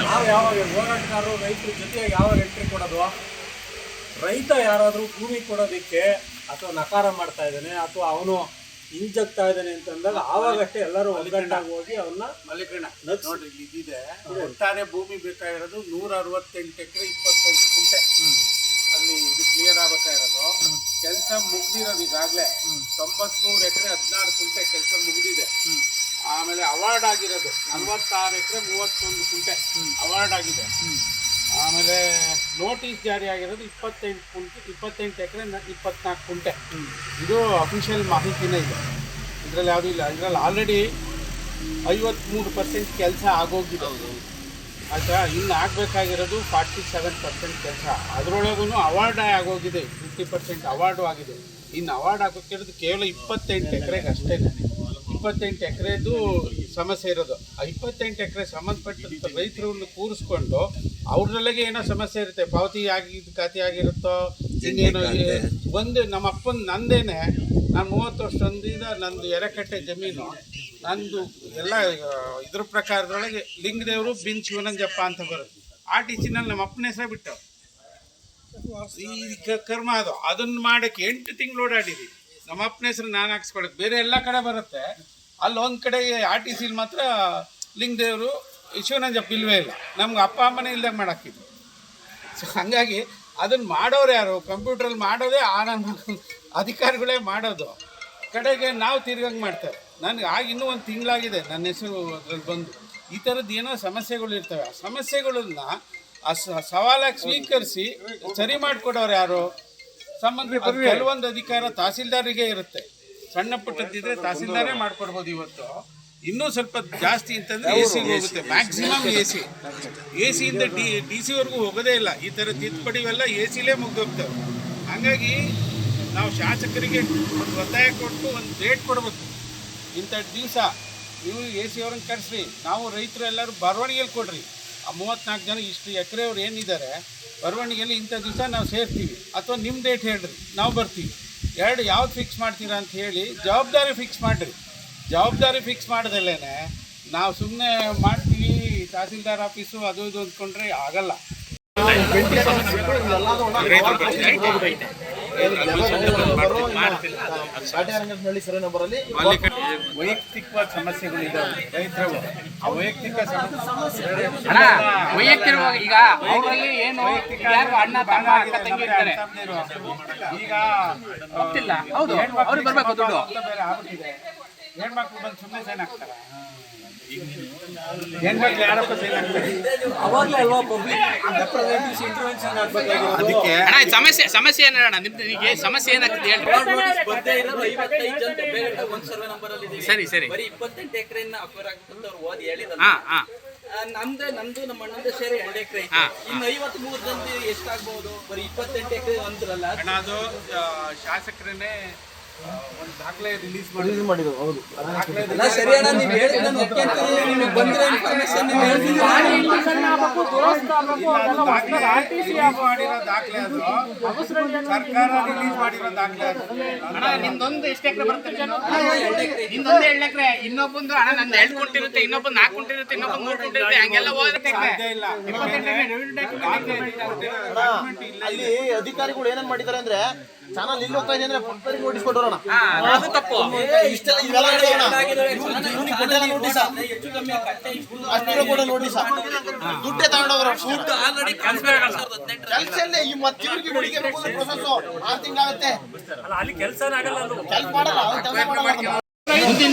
ನಾವು ಯಾವಾಗ ಹೋರಾಟಗಾರರು ರೈತರ ಜೊತೆಯಾಗಿ ಯಾವಾಗ ಎಂಟ್ರಿ ಕೊಡೋದು ರೈತ ಯಾರಾದರೂ ಭೂಮಿ ಕೊಡೋದಕ್ಕೆ ಅಥವಾ ನಕಾರ ಮಾಡ್ತಾ ಇದ್ದಾನೆ ಅಥವಾ ಅವನು ಹಿಂಜಗ್ತಾ ಇದ್ದಾನೆ ಅಂತಂದಾಗ ಆವಾಗಷ್ಟೇ ಎಲ್ಲರೂ ಒಗ್ಗಟ್ಟಾಗಿ ಹೋಗಿ ಅವನ್ನ ಮಲ್ಲಿಕಣ್ಣ. ನೋಡ್ರಿ ಇಲ್ಲಿ ಇದಿದೆ. ಒಟ್ಟಾರೆ ಭೂಮಿ ಬೇಕಾಗಿರೋದು ನೂರ ಅರವತ್ತೆಂಟು ಎಕರೆ ಇಪ್ಪತ್ತೊಂದು ಕುಂಟೆ. ಅಲ್ಲಿ ಇದು ಕ್ಲಿಯರ್ ಆಗ್ಬೇಕಾ ಇರೋದು. ಕೆಲಸ ಮುಗ್ದಿರೋದು ಈಗಾಗಲೇ. ತೊಂಬತ್ಮೂರು ಎಕರೆ ಹದಿನಾರು ಕುಂಟೆ ಕೆಲಸ ಮುಗ್ದಿದೆ. ಆಮೇಲೆ ಅವಾರ್ಡ್ ಆಗಿರೋದು ನಲವತ್ತಾರು ಎಕರೆ ಮೂವತ್ತೊಂದು ಕುಂಟೆ ಅವಾರ್ಡ್ ಆಗಿದೆ. ಆಮೇಲೆ ನೋಟಿಸ್ ಜಾರಿ ಆಗಿರೋದು ಇಪ್ಪತ್ತೆಂಟು ಕುಂಟೆ, ಇಪ್ಪತ್ತೆಂಟು ಎಕರೆ ಇಪ್ಪತ್ನಾಲ್ಕು ಕುಂಟೆ. ಇದು ಅಫಿಷಿಯಲ್ ಮಾಹಿತಿನೇ ಇದೆ. ಇದರಲ್ಲಿ ಯಾವುದೂ ಇಲ್ಲ. ಇದರಲ್ಲಿ ಆಲ್ರೆಡಿ ಐವತ್ತ್ಮೂರು ಪರ್ಸೆಂಟ್ ಕೆಲಸ ಆಗೋಗಿದೆ. ಆಯಿತಾ? ಇನ್ನು ಆಗಬೇಕಾಗಿರೋದು ಫಾರ್ಟಿ ಸೆವೆನ್ ಪರ್ಸೆಂಟ್ ಕೆಲಸ. ಅದರೊಳಗೂ ಅವಾರ್ಡ್ ಆಗೋಗಿದೆ. ಫಿಫ್ಟಿ ಪರ್ಸೆಂಟ್ ಅವಾರ್ಡು ಆಗಿದೆ. ಇನ್ನು ಅವಾರ್ಡ್ ಆಗೋಕ್ಕಿರೋದು ಕೇವಲ ಇಪ್ಪತ್ತೆಂಟು ಎಕರೆಗೆ ಅಷ್ಟೇ ಇಪ್ಪತ್ತೆಂಟು ಎಕರೆದು ಸಮಸ್ಯೆ ಇರೋದು. ಆ ಇಪ್ಪತ್ತೆಂಟು ಎಕರೆ ಸಂಬಂಧಪಟ್ಟಂಥ ರೈತರನ್ನು ಕೂರಿಸ್ಕೊಂಡು ಅವ್ರದೊಳಗೆ ಏನೋ ಸಮಸ್ಯೆ ಇರುತ್ತೆ. ಪಾವತಿ ಆಗಿ ಖಾತೆ ಆಗಿರುತ್ತೋ ಇನ್ನೇನೋ ಒಂದು ನಮ್ಮ ಅಪ್ಪನ ನಂದೇನೆ ನಾನು ಮೂವತ್ತು ವರ್ಷದಿಂದ ನಂದು ಎರೆಕಟ್ಟೆ ಜಮೀನು ನಂದು ಎಲ್ಲ ಇದ್ರ ಪ್ರಕಾರದೊಳಗೆ ಲಿಂಗದೇವರು ಬಿನ್ ಶಿವನಂಜಪ್ಪ ಅಂತ ಬರುತ್ತೆ. ಆ ಟೀಚಿನಲ್ಲಿ ಸಿನಲ್ಲಿ ನಮ್ಮ ಅಪ್ಪನ ಹೆಸರು ಬಿಟ್ಟು. ಈ ಕರ್ಮ ಅದು. ಅದನ್ನ ಮಾಡಕ್ಕೆ ಎಂಟು ತಿಂಗಳು ಓಡಾಡಿದ್ವಿ ನಮ್ಮ ಅಪ್ಪನ ಹೆಸರು ನಾನು ಹಾಕ್ಸ್ಕೊಳಕ್ ಬೇರೆ ಎಲ್ಲ ಕಡೆ ಬರುತ್ತೆ. ಅಲ್ಲಿ ಒಂದು ಕಡೆ ಆರ್ ಟಿ ಸಿಲಿ ಮಾತ್ರ ಲಿಂಗದೇವರು ಶಿವನಂಜಪ್ಪ ಇಲ್ವೇ ಇಲ್ಲ. ನಮ್ಗೆ ಅಪ್ಪ ಅಮ್ಮನೇ ಇಲ್ದಂಗೆ ಮಾಡಾಕಿದ್ರು. ಸೊ ಹಾಗಾಗಿ ಅದನ್ನು ಮಾಡೋರು ಯಾರು? ಕಂಪ್ಯೂಟ್ರಲ್ಲಿ ಮಾಡೋದೇ ಆನಂದ. ಅಧಿಕಾರಿಗಳೇ ಮಾಡೋದು. ಕಡೆಗೆ ನಾವು ತಿರ್ಗಂಗೆ ಮಾಡ್ತೇವೆ ನನಗೆ ಆಗ ಇನ್ನೂ ಒಂದು ತಿಂಗಳಾಗಿದೆ ನನ್ನ ಹೆಸರು ಅದ್ರಲ್ಲಿ ಬಂದು. ಈ ಥರದ್ದು ಏನೋ ಸಮಸ್ಯೆಗಳು ಇರ್ತವೆ. ಆ ಸಮಸ್ಯೆಗಳನ್ನ ಆ ಸವಾಲಾಗಿ ಸ್ವೀಕರಿಸಿ ಸರಿ ಮಾಡಿಕೊಡೋರು ಯಾರು? ಸಂಬಂಧ ಕೆಲವೊಂದು ಅಧಿಕಾರ ತಹಸೀಲ್ದಾರಿಗೆ ಇರುತ್ತೆ. ಸಣ್ಣ ಪುಟ್ಟದ್ದಿದ್ರೆ ತಹಸೀಲ್ದಾರೇ ಮಾಡಿಕೊಡ್ಬೋದು ಇವತ್ತು. ಇನ್ನೂ ಸ್ವಲ್ಪ ಜಾಸ್ತಿ ಅಂತಂದ್ರೆ ಎ ಸಿ ಹೋಗುತ್ತೆ. ಮ್ಯಾಕ್ಸಿಮಮ್ ಎ ಸಿ ಎ ಸಿಯಿಂದ ಡಿ ಡಿ ಸಿವರೆಗೂ ಹೋಗೋದೇ ಇಲ್ಲ. ಈ ಥರ ತಿದ್ದುಪಡಿವೆಲ್ಲ ಎ ಸಿಲೇ ಮುಗ್ದೋಗ್ತವೆ. ಹಾಗಾಗಿ ನಾವು ಶಾಸಕರಿಗೆ ಒಂದು ಒತ್ತಾಯ ಕೊಟ್ಟು ಒಂದು ಡೇಟ್ ಕೊಡಬೇಕು. ಇಂಥ ದಿವಸ ನೀವು ಎ ಸಿ ಅವ್ರನ್ನ ಕರೆಸ್ರಿ. ನಾವು ರೈತರು ಎಲ್ಲರೂ ಬರವಣಿಗೆಯಲ್ಲಿ ಕೊಡ್ರಿ. ಆ ಮೂವತ್ತ್ನಾಲ್ಕು ಜನ ಇಷ್ಟು ಎಕರೆಯವ್ರು ಏನಿದ್ದಾರೆ ಬರವಣಿಗೆಯಲ್ಲಿ ಇಂಥ ದಿವಸ ನಾವು ಸೇರ್ತೀವಿ. ಅಥವಾ ನಿಮ್ಮ ಡೇಟ್ ಹೇಳ್ರಿ. ನಾವು ಬರ್ತೀವಿ. ಎರಡು ಯಾವ್ದು ಫಿಕ್ಸ್ ಮಾಡ್ತೀರಾ ಅಂತ ಹೇಳಿ ಜವಾಬ್ದಾರಿ ಫಿಕ್ಸ್ ಮಾಡಿರಿ. ಜವಾಬ್ದಾರಿ ಫಿಕ್ಸ್ ಮಾಡ್ದಲ್ಲೇ ನಾವು ಸುಮ್ಮನೆ ಮಾಡ್ತೀವಿ ತಹಸೀಲ್ದಾರ್ ಆಫೀಸು ಅದು ಇದು ಅಂದ್ಕೊಂಡ್ರೆ ಆಗಲ್ಲ. ವೈಯಕ್ತಿಕವಾದ ಇದಾವೆ ರೈತರು ಆ ವೈಯಕ್ತಿಕ ಸಮಸ್ಯೆ ವೈಯಕ್ತಿಕವಾಗಿ ಈಗ ಅವರಲ್ಲಿ ಏನು ಯಾರು ಅಣ್ಣ ತಮ್ಮ ಅಕ್ಕ ತಂಗಿ ಇರ್ತಾರೆ? ಈಗ ಗೊತ್ತಿಲ್ಲ. ಹೌದು ಅವ್ರಿಗೆ ಬರ್ಬೇಕು ದುಡ್ಡು. ಹೆಣ್ಮಕ್ಳು ಬಂದು ಸುಮ್ಮನೆ ಸೈನ್ ಹಾಕ್ತಾರ. ಹೆಣ್ಮಕ್ಳು ಯಾರಪ್ಪ ಸೈನ್ ಹಾಕ್ತಾರೆ. ಅವಾಗಲೇ ಅಲ್ವಾ ಪಬ್ಲಿಕ್ ರೆಪ್ರೆಸೆಂಟೇಟಿವ್ಸ್ ಇಂಟರ್ವೆನ್ಷನ್ ಆಗಬೇಕಾಗಿರೋದು? ಅದಕ್ಕೆ ಅಣ್ಣ ಸಮಸ್ಯೆ ಸಮಸ್ಯೆ ಏನು ಅಣ್ಣ ನಿಮ್ದು ಸಮಸ್ಯೆ ಏನಾಗ್ತದೆ? ನೋಟಿಸ್ ಸ್ಪರ್ಧೆ ಇರೋದು ಐವತ್ತೈದು ಜನ ಬೇರೆ ಒಂದ್ ಸರ್ವೆ ನಂಬರ್ ಅಲ್ಲಿ ಇದೀವಿ. ಸರಿ ಸರಿ. ಬರೀ ಇಪ್ಪತ್ತೆಂಟು ಎಕರೆನ ಅಕ್ವೈರ್ ಆಗ್ಬಿಟ್ಟು ಅವ್ರು ಓದಿ ಹೇಳಿದ್ರು ಹಾ ನಮ್ದು ನಮ್ದು ನಮ್ಮ ಅಣ್ಣಂದು ಸೇರಿ ಎರಡು ಎಕರೆ. ಇನ್ನು ಐವತ್ತು ಮೂರು ಎಷ್ಟಾಗ್ಬಹುದು ಬರೀ ಇಪ್ಪತ್ತೆಂಟು ಎಕರೆ ಅಂದ್ರಲ್ಲ. ಅಣ್ಣ ಅದು ಶಾಸಕರನ್ನೇ ರಿಲೀಸ್ ಮಾಡಿದ್ರು ಸರಿ ಅಣ್ಣ ನೀವು ಹೇಳಿದ್ರೆ ಒಪ್ಕೊಂತೀವಿ ನಿಮಗೆ ಬಂದಿರೋ ಇನ್ಫಾರ್ಮೇಶನ್ ನೀವು ಹೇಳ್ತೀನಿ ರಿಲೀಸ್ ಮಾಡಿರೋ ದಾಖಲೆ ಅದು ಸರ್ಕಾರ ರಿಲೀಸ್ ಮಾಡಿರೋ ದಾಖಲೆ ಅದು. ಅಣ್ಣ ನಿಮ್ದೊಂದು ಎಷ್ಟು ಎಕರೆ ಬರುತ್ತೆ ನಿಂದೊಂದು ಎರಡು ಎಕರೆ. ಇನ್ನೊಬ್ಬಂದು ಅಣ್ಣ ನನ್ನ ಎರಡು ಕುಂಟಿರುತ್ತೆ ಇನ್ನೊಬ್ಬ ನಾಲ್ಕು ಕುಂಟಿರುತ್ತೆ ಇನ್ನೊಬ್ಬಂದು ಮೂರು ಕುಂಟಿರುತ್ತೆ ಹಂಗೆಲ್ಲ ಹೋದ್ರೆ ಅಲ್ಲಿ ಅಧಿಕಾರಿಗಳು ಏನೇನ್ ಮಾಡಿದ್ದಾರೆ ಅಂದ್ರೆ ಚಾನಲ್ ಇಲ್ಲಿ ಹೋಗ್ತಾ ಇದೆ ಅಂದ್ರೆ ಪಕ್ಕದಲ್ಲಿ ನೋಟಿಸ್ ಕೊಟ್ಟೋಣ ಅದು ತಪ್ಪು. ಇಷ್ಟೆಲ್ಲ ಇವೆಲ್ಲ ನಡೆಯೋಣ. ಇವ್ನಿಗೆ ಕೊಟ್ಟಲ್ಲ ನೋಟಿಸ ಅಷ್ಟು ಕೂಡ ನೋಟಿಸ ದುಡ್ಡೇ ತಗೊಂಡೋಗ್ರ ಕೆಲಸ ಇಲ್ಲ ಈ ಮತ್ತೆ ಇವ್ರಿಗೆ ಹುಡುಗಿ ಪ್ರೊಸೆಸ್ ಆರು ತಿಂಗಳಾಗುತ್ತೆ. ಅಲ್ಲ ಅಲ್ಲಿ ಕೆಲಸನೇ ಆಗಲ್ಲ ಅದು ಕೆಲಸ ಮಾಡಲ್ಲ. ಇದು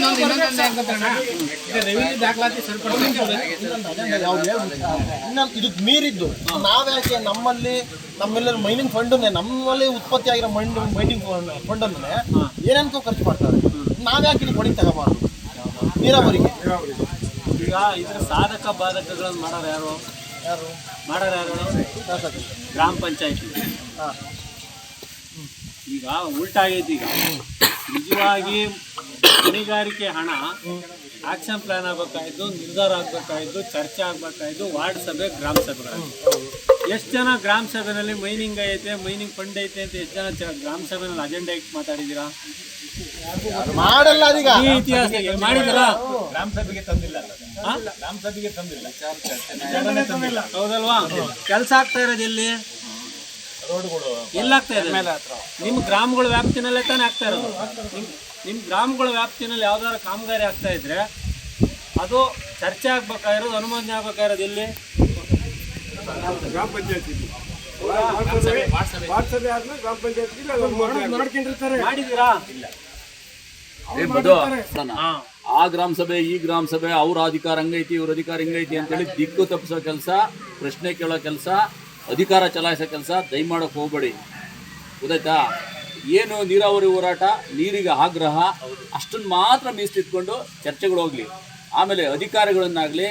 ಇದಕ್ಕೆ ಮೀರಿದ್ದು ನಾವ್ಯಾಕೆ ನಮ್ಮಲ್ಲಿ ನಮ್ಮೆಲ್ಲರ ಮೈನಿಂಗ್ ಫಂಡನ್ನೇ ನಮ್ಮಲ್ಲಿ ಉತ್ಪತ್ತಿ ಆಗಿರೋ ಮೈನಿಂಗ್ ಮೈನಿಂಗ್ ಫಂಡನ್ನೇ ಏನೇನ್ಕೋ ಖರ್ಚು ಮಾಡ್ತಾರೆ ನಾವ್ಯಾಕೆ ಇಲ್ಲಿ ಹೊಡಿಗೆ ತಗೋಬಾರ್ದು. ನೀರಾವರಿಗೆ. ಈಗ ಇದ್ರ ಸಾಧಕ ಬಾಧಕಗಳನ್ನು ಮಾಡೋರು ಯಾರು? ಯಾರು? ಮಾಡೋರು ಯಾರು? ಗ್ರಾಮ ಪಂಚಾಯತಿ. ಈಗ ಉಲ್ಟಾಗೈತಿ ಈಗ. ನಿಜವಾಗಿ ಗಣಿಗಾರಿಕೆ ಹಣ ಆಕ್ಷನ್ ಪ್ಲಾನ್ ಆಗ್ಬೇಕಾಯ್ತು ನಿರ್ಧಾರ ಆಗ್ಬೇಕಾಯ್ತು ಚರ್ಚೆ ಆಗ್ಬೇಕಾಯ್ತು ವಾರ್ಡ್ ಸಭೆ ಗ್ರಾಮ ಸಭೆಗಳು ಎಷ್ಟು ಜನ ಗ್ರಾಮ ಸಭೆನಲ್ಲಿ ಮೈನಿಂಗ್ ಐತೆ ಮೈನಿಂಗ್ ಫಂಡ್ ಐತೆ ಅಂತ ಎಷ್ಟು ಜನ ಗ್ರಾಮ ಸಭೆನಲ್ಲಿ ಅಜೆಂಡಾ ಇಟ್ಟು ಮಾತಾಡಿದ್ದೀರಾ ಮಾಡಲ್ಲ ಅದೀಗ. ಈ ಇತಿಹಾಸ ಮಾಡಿದ್ದೀರಾ ಗ್ರಾಮ ಸಭೆಗೆ ತಂದಿಲ್ಲ? ಗ್ರಾಮ ಸಭೆಗೆ ತಂದಿಲ್ಲ. ಹೌದಲ್ವಾ? ಕೆಲಸ ಆಗ್ತಾ ಇರೋದು ಇಲ್ಲಿ ರೋಡ್ಗಳು. ಎಲ್ಲಾಗ್ತಾ ಇದೆ? ನಿಮ್ಮ ಗ್ರಾಮಗಳ ವ್ಯಾಪ್ತಿನಲ್ಲೇ ತಾನೇ ಆಗ್ತಾ ಇರೋದು. ನಿಮ್ಮ ಗ್ರಾಮಗಳ ವ್ಯಾಪ್ತಿನಲ್ಲಿ ಯಾವ್ದಾದ್ರು ಕಾಮಗಾರಿ ಆಗ್ತಾ ಇದ್ರೆ ಅದು ಚರ್ಚೆ ಆಗ್ಬೇಕಾಗಿರೋದು ಅನುಮೋದನೆ ಆಗ್ಬೇಕಾಗಿರೋದು ಇಲ್ಲಿ ಗ್ರಾಮ ಏ ಮಧು ಹಾ. ಆ ಗ್ರಾಮ ಸಭೆ ಈ ಗ್ರಾಮ ಸಭೆ ಅವ್ರ ಅಧಿಕಾರ ಹಂಗೈತಿ ಇವ್ರ ಅಧಿಕಾರ ಹಿಂಗೈತಿ ಅಂತೇಳಿ ದಿಕ್ಕು ತಪ್ಪಿಸೋ ಕೆಲಸ ಪ್ರಶ್ನೆ ಕೇಳೋ ಕೆಲಸ ಅಧಿಕಾರ ಚಲಾಯಿಸೋ ಕೆಲಸ ದಯಮಾಡಕ್ ಹೋಗ್ಬೇಡಿ. ಗೊತ್ತಾಯ್ತಾ? ಏನು ನೀರಾವರಿ ಹೋರಾಟ, ನೀರಿಗೆ ಆಗ್ರಹ ಅಷ್ಟನ್ನು ಮಾತ್ರ ಮೀಸಲಿಟ್ಕೊಂಡು ಚರ್ಚೆಗಳು ಹೋಗಲಿ. ಆಮೇಲೆ ಅಧಿಕಾರಿಗಳನ್ನಾಗಲಿ,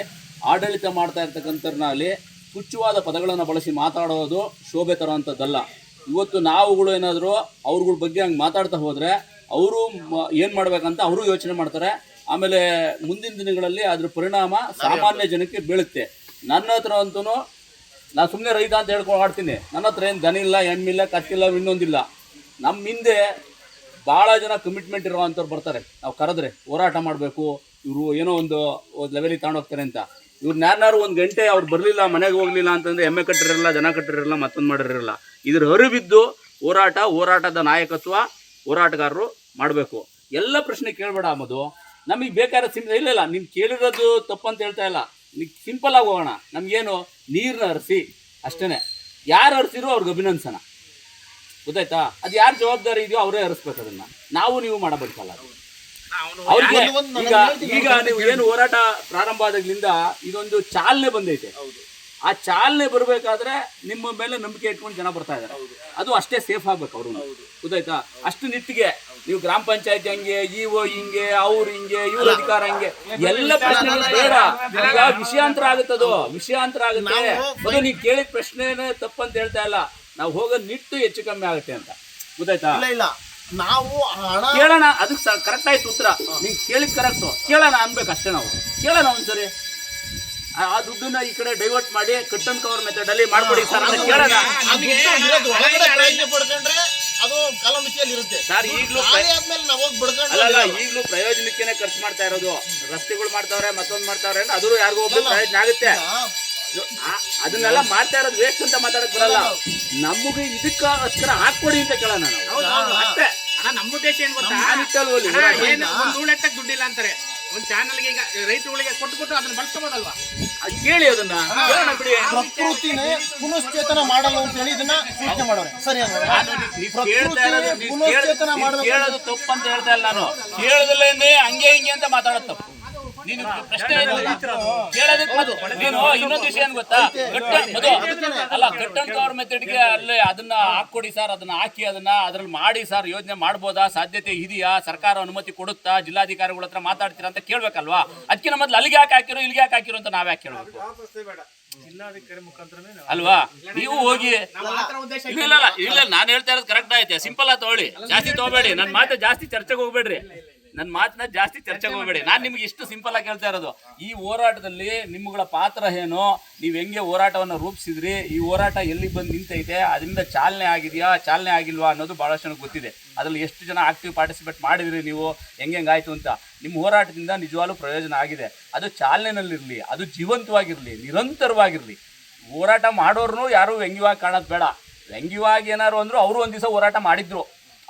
ಆಡಳಿತ ಮಾಡ್ತಾ ಇರ್ತಕ್ಕಂಥವ್ರನ್ನಾಗಲಿ ತುಚ್ಛವಾದ ಪದಗಳನ್ನು ಬಳಸಿ ಮಾತಾಡೋದು ಶೋಭೆ ತರೋವಂಥದ್ದಲ್ಲ. ಇವತ್ತು ನಾವುಗಳು ಏನಾದರೂ ಅವ್ರಗಳ ಬಗ್ಗೆ ಹಂಗೆ ಮಾತಾಡ್ತಾ ಹೋದರೆ ಅವರು ಏನು ಮಾಡಬೇಕಂತ ಅವರು ಯೋಚನೆ ಮಾಡ್ತಾರೆ. ಆಮೇಲೆ ಮುಂದಿನ ದಿನಗಳಲ್ಲಿ ಅದ್ರ ಪರಿಣಾಮ ಸಾಮಾನ್ಯ ಜನಕ್ಕೆ ಬೀಳುತ್ತೆ. ನನ್ನ ಹತ್ರ ಅಂತೂ ನಾನು ಸುಮ್ಮನೆ ರೈತ ಅಂತ ಹೇಳ್ಕೊಂಡು ಆಡ್ತೀನಿ. ನನ್ನ ಹತ್ರ ಏನು ದನ ಇಲ್ಲ ಹೆಣ್ಣಿಲ್ಲ ಕತ್ತಿಲ್ಲ ಇನ್ನೊಂದಿಲ್ಲ. ನಮ್ಮ ಹಿಂದೆ ಭಾಳ ಜನ ಕಮಿಟ್ಮೆಂಟ್ ಇರೋವಂಥವ್ರು ಬರ್ತಾರೆ. ನಾವು ಕರೆದ್ರೆ ಹೋರಾಟ ಮಾಡಬೇಕು, ಇವರು ಏನೋ ಒಂದು ಲೆವೆಲಿಗೆ ತಗೊಂಡೋಗ್ತಾರೆ ಅಂತ. ಇವ್ರು ಯಾರನ್ನಾರು ಒಂದು ಗಂಟೆ ಅವ್ರು ಬರಲಿಲ್ಲ, ಮನೆಗೆ ಹೋಗಲಿಲ್ಲ ಅಂತಂದರೆ ಎಮ್ಮೆ ಕಟ್ಟಿರಲ್ಲ, ಜನ ಕಟ್ಟಿರಲ್ಲ, ಮತ್ತೊಂದು ಮಾಡಿರಲ್ಲ. ಇದ್ರ ಅರಿವಿದ್ದು ಹೋರಾಟ, ಹೋರಾಟದ ನಾಯಕತ್ವ ಹೋರಾಟಗಾರರು ಮಾಡಬೇಕು. ಎಲ್ಲ ಪ್ರಶ್ನೆ ಕೇಳಬೇಡ ಅಮ್ಮದು ನಮಗೆ ಬೇಕಾದ ಸಿಮ್ ಇಲ್ಲ ಇಲ್ಲ, ನೀನು ಕೇಳಿರೋದು ತಪ್ಪು ಅಂತ ಹೇಳ್ತಾ ಇಲ್ಲ. ನೀವು ಸಿಂಪಲ್ ಆಗಿ ಹೋಗೋಣ. ನಮಗೇನು ನೀರನ್ನ ಹರಿಸಿ ಅಷ್ಟೇ ಯಾರು ಹರಿಸಿರೋ ಅವ್ರಿಗೆ ಅಭಿನಂದಸನ ಗೊತ್ತಾಯ್ತಾ? ಅದು ಯಾರು ಜವಾಬ್ದಾರಿ ಇದೆಯೋ ಅವರೇ ಹರಿಸ್ಬೇಕು ಅದನ್ನ. ನಾವು ನೀವು ಮಾಡಬೇಕಲ್ಲ. ಅವ್ರಿಗೆ ಈಗ ಈಗ ನೀವು ಏನು ಹೋರಾಟ ಪ್ರಾರಂಭ ಆದಾಗ್ಲಿಂದ ಇದೊಂದು ಚಾಲನೆ ಬಂದೈತೆ. ಆ ಚಾಲನೆ ಬರಬೇಕಾದ್ರೆ ನಿಮ್ಮ ಮೇಲೆ ನಂಬಿಕೆ ಇಟ್ಕೊಂಡು ಜನ ಬರ್ತಾ ಇದ್ದಾರೆ ಅದು ಅಷ್ಟೇ ಸೇಫ್ ಆಗ್ಬೇಕು ಅವರು ಗೊತ್ತಾಯ್ತಾ? ಅಷ್ಟು ನಿಟ್ಟಿಗೆ ನೀವು ಗ್ರಾಮ ಪಂಚಾಯತ್ ಹಂಗೆ ಇಒ ಹಿಂಗೆ ಅವ್ರು ಹಿಂಗೆ ಇವ್ರ ಅಧಿಕಾರ ಹಂಗೆ ಎಲ್ಲ ಪ್ರಶ್ನೆಗಳು ಬೇಡ. ಈಗ ವಿಷಯಾಂತರ ಆಗುತ್ತದು? ವಿಷಯಾಂತರ ಆಗುತ್ತೆ. ನೀವು ಕೇಳಿದ ಪ್ರಶ್ನೆನೇ ತಪ್ಪಂತ ಹೇಳ್ತಾ ಇಲ್ಲ. ನಾವು ಹೋಗೋ ನಿಟ್ಟು ಹೆಚ್ಚು ಕಮ್ಮಿ ಆಗುತ್ತೆ ಅಂತ. ಗೊತ್ತಾಯ್ತಾ? ಇಲ್ಲ ಇಲ್ಲ. ನಾವು ಹಣ ಕೇಳೋಣ ಅದಕ್ಕೆ ಕರೆಕ್ಟ್ ಆಯ್ತು ಉತ್ತರ. ನೀವು ಕೇಳಿದ್ ಕರೆಕ್ಟು ಕೇಳೋಣ ಅನ್ಬೇಕು ಅಷ್ಟೇ ನಾವು. ಕೇಳೋಣ ಒಂದ್ಸರಿ. ಆ ದುಡ್ಡನ್ನ ಈ ಕಡೆ ಡೈವರ್ಟ್ ಮಾಡಿ ಕಟ್ಟನ್ ಕವರ್ ಮೆಥಡ್ ಅಲ್ಲಿ ಮಾಡ್ಕೊಡಿ ಸರ್ ಅಂತ ಕೇಳೋಣ. ಅದು ಕಾಲಮಿತಿಯಲ್ಲಿ ಇರುತ್ತೆ ಸರ್ ಈಗಲೂ ಖಾಲಿ ಆದ್ಮೇಲೆ ನಾವು ಹೋಗಿ ಅಲ್ಲ ಈಗಲೂ ಪ್ರಯೋಜನಕ್ಕೇನೆ ಖರ್ಚು ಮಾಡ್ತಾ ಇರೋದು. ರಸ್ತೆಗಳು ಮಾಡ್ತಾವ್ರೆ ಮತ್ತೊಂದು ಮಾಡ್ತಾವ್ರೆ ಅಂದ್ರೆ ಯಾರಿಗೂ ಪ್ರಯೋಜನ ಆಗುತ್ತೆ. ಅದನ್ನೆಲ್ಲ ಮಾಡ್ತಾ ಇರೋದು ವೇಸ್ಟ್ ಅಂತ ಮಾತಾಡಕ್ ಬರಲ್ಲ. ನಮಗೆ ಇದಕ್ಕೋಸ್ಕರ ಹಾಕ್ಕೊಡಿ ಅಂತ ಕೇಳೋಣ ನಾವು. ಅಷ್ಟೇ. ಅಣ್ಣ ನಮ್ಮ ಉದ್ದೇಶ ಏನ್ ಗೊತ್ತಾ? ಅಣ್ಣ, ಏನು ಒಂದು ದುಡ್ಡಿಲ್ಲ ಅಂತಾರೆ. ಒಂದ್ ಚಾನಲ್ಗೆ ಈಗ ರೈತರುಗಳಿಗೆ ಕೊಟ್ಟು ಕೊಟ್ಟು ಅದನ್ನ ಬಳಸ್ಕೋಬೋದಲ್ವಾ? ಅದ್ ಕೇಳಿ ಅದನ್ನ. ಕೇಳೋಣ ಬಿಡಿ. ಪ್ರಕೃತಿನೇ ಪುನಶ್ಚೇತನ ಮಾಡಲ್ಲ ಅಂತ ಹೇಳಿ ಇದನ್ನ ಸೂಚನೆ ಮಾಡೋರೆ. ಸರಿ ಅಲ್ವಾ? ನೀವ್ ಕೇಳ್ತಾ ಇರೋದು ಪ್ರಕೃತಿನೇ ನೀವ್ ಪುನಶ್ಚೇತನ ಮಾಡೋದು ನೀವ್ ಮಾಡಬೇಕು ಕೇಳೋದು ತಪ್ಪು ಅಂತ ಹೇಳ್ತಾ ಇಲ್ಲ ನಾನು. ಕೇಳೋದಿಲ್ಲ ಹಂಗೆ ಹಿಂಗೆ ಅಂತ ಮಾತಾಡೋದು ತಪ್ಪು. ನೀನು ಪ್ರಶ್ನೆ ಏನು? ಕೇಳೋದಕ್ಕೆ ಮೊದ್ಲು ನೀನು ಇನ್ನೊಂದು ವಿಷಯ ಏನ್ ಗೊತ್ತಾ? ಕಟ್ಟನ್ ಮದು ಅಲ್ಲ ಕಟ್ಟನ್ ಕವರ್ ಮೆಥಡ್ಗೆ ಅಲ್ಲೇ ಅದನ್ನ ಹಾಕೊಡಿ ಸರ್ ಅದನ್ನ ಹಾಕಿ ಅದನ್ನ ಅದ್ರಲ್ಲಿ ಮಾಡಿ ಸರ್ ಯೋಜನೆ ಮಾಡ್ಬೋದಾ? ಸಾಧ್ಯತೆ ಇದೆಯಾ? ಸರ್ಕಾರ ಅನುಮತಿ ಕೊಡುತ್ತಾ? ಜಿಲ್ಲಾಧಿಕಾರಿಗಳ ಹತ್ರ ಮಾತಾಡ್ತೀರಾ ಅಂತ ಕೇಳ್ಬೇಕಲ್ವಾ? ಅದಕ್ಕಿಂತ ಮೊದ್ಲು ಅಲ್ಲಿಗೆ ಯಾಕೆ ಹಾಕಿರೋ ಇಲ್ಲಿಗೆ ಯಾಕೆ ಹಾಕಿರೋ ಅಂತ ನಾವ್ ಯಾಕೆ ಕೇಳ್ಬೇಕು? ಅಲ್ವಾ? ನೀವು ಹೋಗಿ ನಮ್ಮ ಮಾತ್ರ ಉದ್ದೇಶ ಇಲ್ಲ ಇಲ್ಲ ಇಲ್ಲ ನಾನು ಹೇಳ್ತಾ ಇರೋದು ಕರೆಕ್ಟ್ ಆಯ್ತೆ. ಸಿಂಪಲ್ ಆಗಿ ತಗೊಳ್ಳಿ. ಜಾಸ್ತಿ ತಗೋಬೇಡಿ. ನನ್ನ ಮಾತು ಜಾಸ್ತಿ ಚರ್ಚೆಗೆ ಹೋಗ್ಬೇಡ್ರಿ. ನನ್ನ ಮಾತನ್ನ ಜಾಸ್ತಿ ಚರ್ಚೆಗೆ ಹೋಗ್ಬೇಡಿ. ನಾನು ನಿಮ್ಗೆ ಇಷ್ಟು ಸಿಂಪಲ್ ಆಗಿ ಹೇಳ್ತಾ ಇರೋದು. ಈ ಹೋರಾಟದಲ್ಲಿ ನಿಮ್ಗಳ ಪಾತ್ರ ಏನು? ನೀವು ಹೆಂಗೆ ಹೋರಾಟವನ್ನು ರೂಪಿಸಿದ್ರಿ? ಈ ಹೋರಾಟ ಎಲ್ಲಿ ಬಂದು ನಿಂತೈತೆ? ಅದರಿಂದ ಚಾಲನೆ ಆಗಿದೆಯಾ? ಚಾಲನೆ ಆಗಿಲ್ವಾ ಅನ್ನೋದು ಬಹಳಷ್ಟು ಜನಕ್ಕೆ ಗೊತ್ತಿದೆ. ಅದರಲ್ಲಿ ಎಷ್ಟು ಜನ ಆಕ್ಟಿವ್ ಪಾರ್ಟಿಸಿಪೇಟ್ ಮಾಡಿದ್ರಿ ನೀವು? ಹೆಂಗೆ ಹೆಂಗಾಯ್ತು ಅಂತ. ನಿಮ್ಮ ಹೋರಾಟದಿಂದ ನಿಜವಾಗ್ಲೂ ಪ್ರಯೋಜನ ಆಗಿದೆ. ಅದು ಚಾಲನೆಯಲ್ಲಿರಲಿ ಅದು ಜೀವಂತವಾಗಿರಲಿ ನಿರಂತರವಾಗಿರಲಿ. ಹೋರಾಟ ಮಾಡೋರು ಯಾರು ವ್ಯಂಗ್ಯವಾಗಿ ಕಾಣೋದು ಬೇಡ. ವ್ಯಂಗ್ಯವಾಗಿ ಏನಾರು ಅಂದ್ರು ಅವರು ಒಂದು ದಿವಸ ಹೋರಾಟ ಮಾಡಿದ್ರು.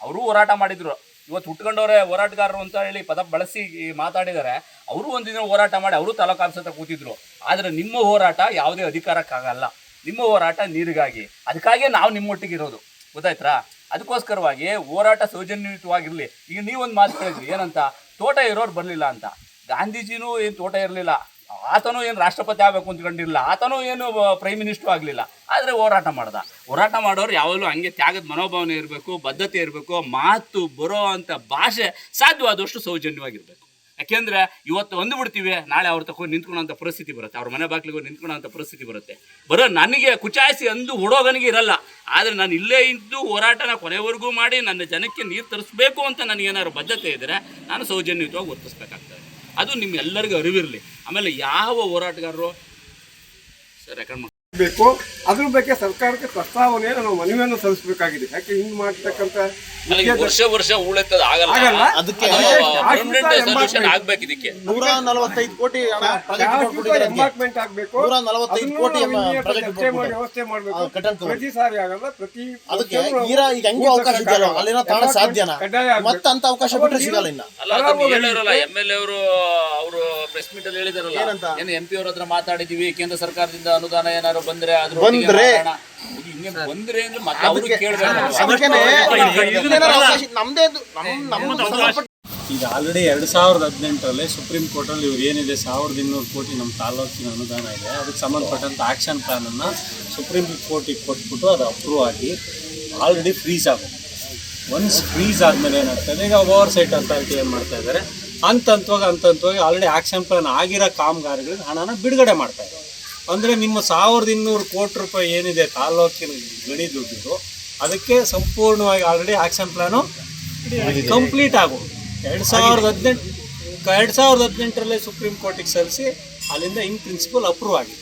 ಅವರು ಹೋರಾಟ ಮಾಡಿದ್ರು. ಇವತ್ತು ಹುಟ್ಕೊಂಡವ್ರೆ ಹೋರಾಟಗಾರರು ಅಂತ ಹೇಳಿ ಪದ ಬಳಸಿ ಮಾತಾಡಿದರೆ ಮಾತಾಡಿದ್ದಾರೆ ಅವರು ಒಂದಿನ ಹೋರಾಟ ಮಾಡಿ ಅವರು ತಾಲೂಕು ಆಫೀಸ್ ಕೂತಿದ್ರು. ಆದರೆ ನಿಮ್ಮ ಹೋರಾಟ ಯಾವುದೇ ಅಧಿಕಾರಕ್ಕಾಗಲ್ಲ. ನಿಮ್ಮ ಹೋರಾಟ ನೀರಿಗಾಗಿ. ಅದಕ್ಕಾಗಿಯೇ ನಾವು ನಿಮ್ಮೊಟ್ಟಿಗೆ ಇರೋದು. ಗೊತ್ತಾಯ್ತಾ? ಅದಕ್ಕೋಸ್ಕರವಾಗಿ ಹೋರಾಟ ಸೌಜನ್ಯಯುತವಾಗಿರಲಿ. ಈಗ ನೀವೊಂದು ಮಾತು ಹೇಳಿದ್ರಿ, ಏನಂತ? ತೋಟ ಇರೋರು ಬರಲಿಲ್ಲ ಅಂತ. ಗಾಂಧೀಜಿನೂ ಏನು ತೋಟ ಇರಲಿಲ್ಲ ಆತನೂ ಏನು ರಾಷ್ಟ್ರಪತಿ ಆಗಬೇಕು ಅಂದ್ಕೊಂಡಿರಲಿಲ್ಲ ಆತನೂ ಏನು ಪ್ರೈಮ್ ಮಿನಿಸ್ಟ್ರು ಆಗಲಿಲ್ಲ. ಆದರೆ ಹೋರಾಟ ಮಾಡ್ದ. ಹೋರಾಟ ಮಾಡೋರು ಯಾವಾಗಲೂ ಹಂಗೆ ತ್ಯಾಗದ ಮನೋಭಾವನೆ ಇರಬೇಕು, ಬದ್ಧತೆ ಇರಬೇಕು, ಮಾತು ಬರೋ ಅಂಥ ಭಾಷೆ ಸಾಧ್ಯವಾದಷ್ಟು ಸೌಜನ್ಯವಾಗಿರಬೇಕು. ಯಾಕೆಂದರೆ ಇವತ್ತು ಒಂದು ಬಿಡ್ತೀವಿ ನಾಳೆ ಅವ್ರ ತಗೊಂಡು ನಿಂತ್ಕೊಳ್ಳೋಂಥ ಪರಿಸ್ಥಿತಿ ಬರುತ್ತೆ. ಅವ್ರ ಮನೆ ಬಾಗಿಲಿಗೆ ನಿಂತ್ಕೊಳ್ಳೋಂಥ ಪರಿಸ್ಥಿತಿ ಬರುತ್ತೆ. ಬರೋ ನನಗೆ ಕುಚಾಯಿಸಿ ಅಂದು ಹುಡೋಗನಿಗೆ ಇರಲ್ಲ. ಆದರೆ ನಾನು ಇಲ್ಲೇ ಇದ್ದು ಹೋರಾಟನ ಕೊನೆವರೆಗೂ ಮಾಡಿ ನನ್ನ ಜನಕ್ಕೆ ನೀರು ತರಿಸ್ಬೇಕು ಅಂತ ನನಗೇನಾದ್ರು ಬದ್ಧತೆ ಇದ್ದರೆ ನಾನು ಸೌಜನ್ಯಯುತವಾಗಿ ವರ್ತಿಸ್ಬೇಕಾಗ್ತದೆ. ಅದು ನಿಮ್ಗೆಲ್ಲರಿಗೂ ಅರಿವಿರಲಿ. ಆಮೇಲೆ ಯಾವ ಹೋರಾಟಗಾರರು? ಸರ್ ರೆಕಾರ್ಡ್ ಬೇಕು ಅದ್ರ ಬಗ್ಗೆ ಸರ್ಕಾರಕ್ಕೆ ಪ್ರಸ್ತಾವನೆ ನಾವು ಮನವಿಯನ್ನು ಸಲ್ಲಿಸಬೇಕಾಗಿದೆ. ಯಾಕೆ ಹಿಂಗ್ ಮಾಡ್ತಕ್ಕಂತ ವರ್ಷ ವರ್ಷ ಉಳೆತ್ತದ ಆಗಲ್ಲ. ಅದಕ್ಕೆ ಸೊಲ್ಯೂಷನ್ ಆಗ್ಬೇಕು ಇದಕ್ಕೆ. ನೂರ ನಲವತ್ತೈದು ಕೋಟಿ ಕೊಟ್ಟಿದ್ದಾರೆ ಅದಕ್ಕೆ. ನೂರ ನಲವತ್ತೈದು ಕೋಟಿ ವ್ಯವಸ್ಥೆ ಮಾಡಬೇಕು. ಪ್ರತಿ ಸಾರಿ ಆಗಲ್ಲ ಪ್ರತಿ ಅದಕ್ಕೆ ಈಗ ಹೆಂಗೂ ಅವಕಾಶ ಇದೆಯಲ್ಲ? ಅಲ್ಲಿನ ತಾಣ ಸಾಧ್ಯನಾ? ಮತ್ತೆ ಅಂತ ಅವಕಾಶ ಬಿಟ್ರೆ ಸಿಗಲ್ಲ ಇನ್ನ. ಹೇಳಿರಲ್ಲ ಎಂ ಎಲ್ ಅವರು ಅವರು ಪ್ರೆಸ್ ಮೀಟ್ ಅಲ್ಲಿ ಹೇಳಿದಾರಲ್ಲ? ಏನು ಎಂ ಪಿ ಅವ್ರ ಹತ್ರ ಮಾತಾಡಿದೀವಿ ಕೇಂದ್ರ ಸರ್ಕಾರದಿಂದ ಅನುದಾನ ಏನಾದ್ರು ಬಂದ್ರೆ ಅದ್ರ ಬಂದ್ರೆ? ಹಿಂಗೆ ಬಂದ್ರೆ ಅಂದ್ರೆ ಮತ್ತೆ ಅವರು ಕೇಳ್ಬೇಕು ಅದಕ್ಕೇನೆ ಇದನ್ನೇನಾರ ಅವಕಾಶ ನಮ್ದೇ ಇದು- ನಮ್ ನಮ್ಮ ಸಂಬಂಧಪಟ್ಟ ಈಗ ಆಲ್ರೆಡಿ ಎರಡು ಸಾವಿರದ ಹದಿನೆಂಟರಲ್ಲಿ ಸುಪ್ರೀಂ ಕೋರ್ಟಲ್ಲಿ ಇವ್ರು ಏನಿದೆ ಸಾವಿರದ ಇನ್ನೂರು ಕೋಟಿ ನಮ್ಮ ತಾಲೂಕಿನ ಅನುದಾನ ಇದೆ. ಅದಕ್ಕೆ ಸಂಬಂಧಪಟ್ಟಂಥ ಪ್ಲಾನ್ ಪ್ಲಾನನ್ನು ಸುಪ್ರೀಂ ಕೋರ್ಟಿಗೆ ಕೊಟ್ಬಿಟ್ಟು ಅದು ಅಪ್ರೂವ್ ಆಗಿ ಆಲ್ರೆಡಿ ಫ್ರೀಸ್ ಆಗುತ್ತೆ. ಒನ್ಸ್ ಫ್ರೀಸ್ ಆದಮೇಲೆ ಏನಾಗ್ತದೆ ಈಗ ಓವರ್ ಸೈಟ್ ಅಥಾರಿಟಿ ಏನು ಮಾಡ್ತಾ ಇದಾರೆ ಹಂತ ಹಂತವಾಗಿ ಹಂತ ಹಂತವಾಗಿ ಆಲ್ರೆಡಿ ಆ್ಯಕ್ಷನ್ ಪ್ಲಾನ್ ಆಗಿರೋ ಕಾಮಗಾರಿಗಳಿಗೆ ಹಣನ ಬಿಡುಗಡೆ ಮಾಡ್ತಾ ಇದ್ದಾರೆ. ಅಂದರೆ ನಿಮ್ಮ ಸಾವಿರದ ಇನ್ನೂರು ಕೋಟಿ ರೂಪಾಯಿ ಏನಿದೆ ತಾಲೂಕಿನ ಗಣಿ ದುಡ್ಡು ಅದಕ್ಕೆ ಸಂಪೂರ್ಣವಾಗಿ ಆಲ್ರೆಡಿ ಆ್ಯಕ್ಷನ್ ಪ್ಲಾನು ಕಂಪ್ಲೀಟ್ ಆಗೋದು. ಎರಡು ಸಾವಿರದ ಹದಿನೆಂಟು ಎರಡು ಸಾವಿರದ ಹದಿನೆಂಟರಲ್ಲೇ ಸುಪ್ರೀಂ ಕೋರ್ಟಿಗೆ ಸಲ್ಲಿಸಿ ಅಲ್ಲಿಂದ ಇನ್ ಪ್ರಿನ್ಸಿಪಲ್ ಅಪ್ರೂವ್ ಆಗಿದೆ.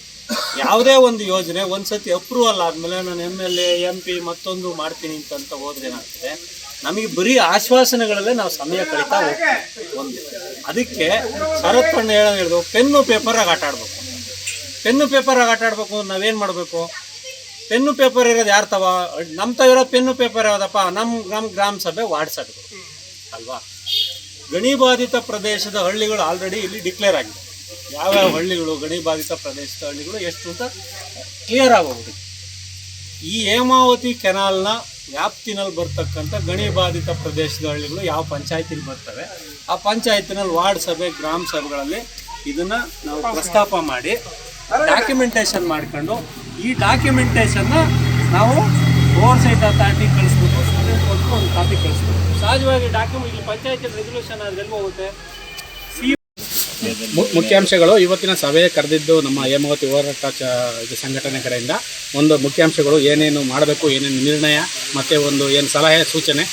ಯಾವುದೇ ಒಂದು ಯೋಜನೆ ಒಂದ್ಸತಿ ಅಪ್ರೂವಲ್ ಆದಮೇಲೆ ನಾನು M L A M P ಮತ್ತೊಂದು ಮಾಡ್ತೀನಿ ಅಂತಂತ ಹೋದ್ರೆ ಏನಾಗ್ತದೆ? ನಮಗೆ ಬರೀ ಆಶ್ವಾಸನೆಗಳಲ್ಲೇ ನಾವು ಸಮಯ ಕಳೀತಾ ಹೋಗ್ತೀವಿ. ಒಂದು. ಅದಕ್ಕೆ ಶರತ್ ಅಣ್ಣ ಹೇಳೋ ಹೇಳಿದ್ರು ಪೆನ್ನು ಪೇಪರಾಗಿ ಆಟ ಆಡ್ಬೇಕು. ಪೆನ್ನು ಪೇಪರಾಗಿ ಆಟ ಆಡ್ಬೇಕು, ನಾವೇನು ಮಾಡಬೇಕು? ಪೆನ್ನು ಪೇಪರ್ ಇರೋದು ಯಾರು ತವ? ನಮ್ಮ ತಾವ ಇರೋ ಪೆನ್ನು ಪೇಪರ್ ಯಾವುದಪ್ಪ? ನಮ್ಮ ನಮ್ಮ ಗ್ರಾಮ ಸಭೆ ವಾರ್ಡ್ ಸಭೆಗಳು ಅಲ್ವಾ? ಗಣಿಬಾಧಿತ ಪ್ರದೇಶದ ಹಳ್ಳಿಗಳು ಆಲ್ರೆಡಿ ಇಲ್ಲಿ ಡಿಕ್ಲೇರ್ ಆಗಿದೆ. ಯಾವ್ಯಾವ ಹಳ್ಳಿಗಳು ಗಣಿಬಾಧಿತ ಪ್ರದೇಶದ ಹಳ್ಳಿಗಳು ಎಷ್ಟು ಅಂತ ಕ್ಲಿಯರ್ ಆಗಬಹುದು ಈ ಹೇಮಾವತಿ ಕೆನಾಲ್ನ ವ್ಯಾಪ್ತಿನಲ್ಲಿ ಬರ್ತಕ್ಕಂಥ ಗಣಿಬಾಧಿತ ಪ್ರದೇಶದ ಹಳ್ಳಿಗಳು ಯಾವ ಪಂಚಾಯತಿಲಿ ಬರ್ತವೆ? ಆ ಪಂಚಾಯತಿನಲ್ಲಿ ವಾರ್ಡ್ ಸಭೆ, ಗ್ರಾಮ ಸಭೆಗಳಲ್ಲಿ ಇದನ್ನು ನಾವು ಪ್ರಸ್ತಾಪ ಮಾಡಿ ಡಾಕ್ಯುಮೆಂಟೇಶನ್ ಮಾಡ್ಕೊಂಡು ಈ ಡಾಕ್ಯುಮೆಂಟೇಶನ್ನ ನಾವು ಓವರ್ ಸೈಟ್ ಅಥಾರಿಟಿ ಕಳಿಸ್ಬೇಕು ಸುಪ್ರೀಂ ಕೋರ್ಟ್ಗೆ ಒಂದು ಕಾಪಿ ಕಳಿಸ್ಬೇಕು ಸಹಜವಾಗಿ ಡಾಕ್ಯುಮೆಂಟ್ ಇಲ್ಲಿ ಪಂಚಾಯತ್ ರೆಸಲ್ಯೂಷನ್ ಆದ್ರೆ ಎಲ್ಲಿ ಹೋಗುತ್ತೆ? ಮುಖ್ಯಾಂಶಗಳು ಇವತ್ತಿನ ಸಭೆ ಕರೆದಿದ್ದು ನಮ್ಮ ಹೇಮಾವತಿ ಹೋರಾಟ ಚ ಇದು ಸಂಘಟನೆ ಕಡೆಯಿಂದ ಒಂದು ಮುಖ್ಯಾಂಶಗಳು ಏನೇನು ಮಾಡಬೇಕು ಏನೇನು ನಿರ್ಣಯ ಮತ್ತು ಒಂದು ಏನು ಸಲಹೆ ಸೂಚನೆ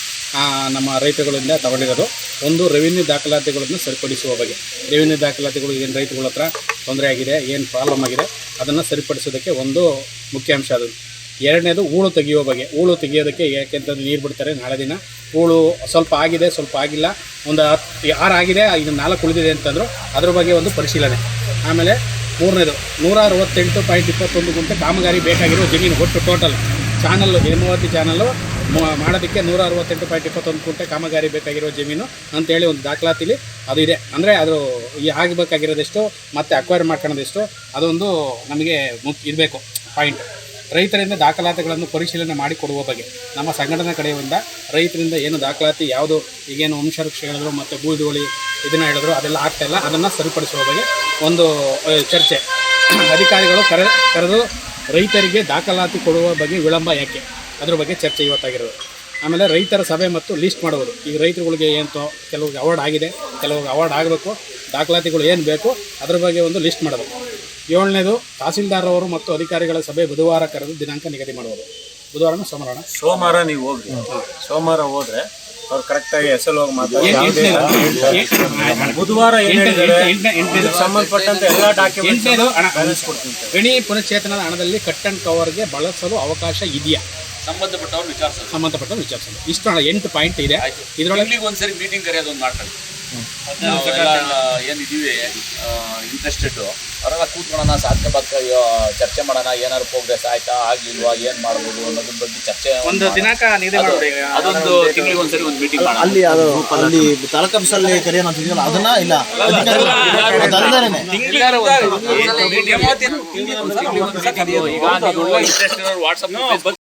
ನಮ್ಮ ರೈತಗಳಿಂದ ತಗೊಂಡಿರೋದು ಒಂದು ರೆವಿನ್ಯೂ ದಾಖಲಾತಿಗಳನ್ನು ಸರಿಪಡಿಸುವ ಬಗ್ಗೆ. ರೆವಿನ್ಯೂ ದಾಖಲಾತಿಗಳು ಏನು ರೈತಗಳ ಹತ್ರ ತೊಂದರೆ ಆಗಿದೆ, ಏನು ಪ್ರಾಬ್ಲಮ್ ಆಗಿದೆ, ಅದನ್ನು ಸರಿಪಡಿಸೋದಕ್ಕೆ ಒಂದು ಮುಖ್ಯಾಂಶ ಅದು. ಎರಡನೇದು ಹೂಳು ತೆಗೆಯುವ ಬಗ್ಗೆ. ಹೂಳು ತೆಗೆಯೋದಕ್ಕೆ ಯಾಕೆಂತಂದ್ರೆ ನೀರು ಬಿಡ್ತಾರೆ ನಾಳೆ ದಿನ. ಹೂಳು ಸ್ವಲ್ಪ ಆಗಿದೆ, ಸ್ವಲ್ಪ ಆಗಿಲ್ಲ. ಒಂದು ಹತ್ತು, ಆರು ಆಗಿದೆ, ಇನ್ನು ನಾಲ್ಕು ಉಳಿದಿದೆ ಅಂತಂದರು ಅದ್ರ ಬಗ್ಗೆ ಒಂದು ಪರಿಶೀಲನೆ. ಆಮೇಲೆ ಮೂರನೇದು ನೂರ ಅರವತ್ತೆಂಟು ಪಾಯಿಂಟ್ ಇಪ್ಪತ್ತೊಂದು ಗುಂಟೆ ಕಾಮಗಾರಿ ಬೇಕಾಗಿರೋ ಜಮೀನು ಒಟ್ಟು ಟೋಟಲ್ ಚಾನಲ್ಲು ಹೇಮಾವತಿ ಚಾನಲ್ಲು ಮಾಡೋದಕ್ಕೆ ನೂರ ಅರವತ್ತೆಂಟು ಪಾಯಿಂಟ್ ಇಪ್ಪತ್ತೊಂದು ಕೋಟೆ ಕಾಮಗಾರಿ ಬೇಕಾಗಿರೋ ಜಮೀನು ಅಂತೇಳಿ ಒಂದು ದಾಖಲಾತಿಲಿ ಅದು ಇದೆ. ಅಂದರೆ ಅದು ಆಗಬೇಕಾಗಿರೋದೆಷ್ಟು, ಮತ್ತು ಅಕ್ವೈರ್ ಮಾಡ್ಕೊಳ್ಳೋದೆಷ್ಟು, ಅದೊಂದು ನಮಗೆ ಮುಖ್ಯ ಇರಬೇಕು ಪಾಯಿಂಟ್ ರೈತರಿಂದ ದಾಖಲಾತಿಗಳನ್ನು ಪರಿಶೀಲನೆ ಮಾಡಿ ಕೊಡುವ ಬಗ್ಗೆ. ನಮ್ಮ ಸಂಘಟನೆ ಕಡೆಯಿಂದ ರೈತರಿಂದ ಏನು ದಾಖಲಾತಿ, ಯಾವುದು, ಈಗೇನು ವಂಶವೃಕ್ಷ ಹೇಳಿದ್ರು ಮತ್ತು ಬೂದುಳಿ ಇದನ್ನು ಹೇಳಿದ್ರು, ಅದೆಲ್ಲ ಆಗ್ತಾಯಿಲ್ಲ ಅದನ್ನು ಸರಿಪಡಿಸುವ ಬಗ್ಗೆ ಒಂದು ಚರ್ಚೆ. ಅಧಿಕಾರಿಗಳು ಕರೆ, ಕರೆದು ರೈತರಿಗೆ ದಾಖಲಾತಿ ಕೊಡುವ ಬಗ್ಗೆ ವಿಳಂಬ ಯಾಕೆ? ಅದ್ರ ಬಗ್ಗೆ ಚರ್ಚೆ ಇವತ್ತಾಗಿರೋದು. ಆಮೇಲೆ ರೈತರ ಸಭೆ ಮತ್ತು ಲಿಸ್ಟ್ ಮಾಡುವುದು. ಈಗ ರೈತರುಗಳಿಗೆ ಏನು ಕೆಲವ್ರಿಗೆ ಅವಾರ್ಡ್ ಆಗಿದೆ ಕೆಲವ್ರಿಗೆ ಅವಾರ್ಡ್ ಆಗಬೇಕು ದಾಖಲಾತಿಗಳು ಏನು ಬೇಕು ಅದ್ರ ಬಗ್ಗೆ ಒಂದು ಲಿಸ್ಟ್ ಮಾಡೋದು ಏಳನೇದು ತಹಸೀಲ್ದಾರ್ ಅವರು ಮತ್ತು ಅಧಿಕಾರಿಗಳ ಸಭೆ ಬುಧವಾರ ಕರೆದು ದಿನಾಂಕ ನಿಗದಿ ಮಾಡುವುದು. ಬುಧವಾರನೂ ಸೋಮವಾರ. ಸೋಮವಾರ ನೀವು ಹೋಗಿ ಸೋಮವಾರ ಹೋದ್ರೆ ಅವ್ರು ಕರೆಕ್ಟಾಗಿ ಎಸ್ ಎಲ್ ಹೋಗಿ ಮಾತಾಡಿ ಬುಧವಾರ ಸಂಬಂಧಪಟ್ಟಂತ ಎಲ್ಲ ಡಾಕ್ಯುಮೆಂಟ್ಸ್ ಪುನಶ್ಚೇತನದ ಹಣದಲ್ಲಿ ಕಟ್ ಆ್ಯಂಡ್ ಕವರ್ಗೆ ಬಳಸಲು ಅವಕಾಶ ಇದೆಯಾ? ಸಂಬಂಧಪಟ್ಟವ್ರು ವಿಚಾರಿಸೋದು. ಸಂಬಂಧಪಟ್ಟವ್ರು ವಿಚಾರಿಸೋದು. ಇಷ್ಟು ಹಣ ಎಂಟು ಪಾಯಿಂಟ್ ಇದೆ. ಇದರೊಳಗೆ ಒಂದು ಒಂದ್ಸರಿ ಮೀಟಿಂಗ್ ಕರೆಯೋದು ಒಂದು ಮಾಡ್ತಾರೆ ನಾವೆಲ್ಲ ಏನಿದ್ದೀವಿ ಇಂಟ್ರೆಸ್ಟೆಡ್ ಅವರೆಲ್ಲ ಕೂತ್ಕೊಳ್ಳೋಣ ಸಾಧಕ ಬಾಧಕ ಚರ್ಚೆ ಮಾಡೋಣ ಏನಾದ್ರು ಪ್ರೋಗ್ರೆಸ್ ಆಯ್ತಾ ಆಗ್ಲಿಲ್ವಾ ಏನ್ ಮಾಡ್ಬೋದು ಅನ್ನೋದ್ರ ಬಗ್ಗೆ ಚರ್ಚೆ ಒಂದು ದಿನಾಂಕ ನಿಗದಿ ಮಾಡ್ಬಿಡಿ ಈಗ. ಅದೊಂದು ತಿಂಗಳಿಗೆ ಒಂದ್ಸರಿ ಒಂದು ಮೀಟಿಂಗ್ ಮಾಡೋಣ. ಅಲ್ಲಿ ಅದು ಅಲ್ಲಿ ತಾಲೂಕು ಆಫೀಸಲ್ಲಿ ಕರೆಯೋಣ ಅಂತಿದ್ಯಲ್ಲ ಅದನ್ನ ಇಲ್ಲ. ಅಧಿಕಾರಿಗಳು ಅದಲ್ಲದೇನೆ ಈಗ ವಾಟ್ಸಪ್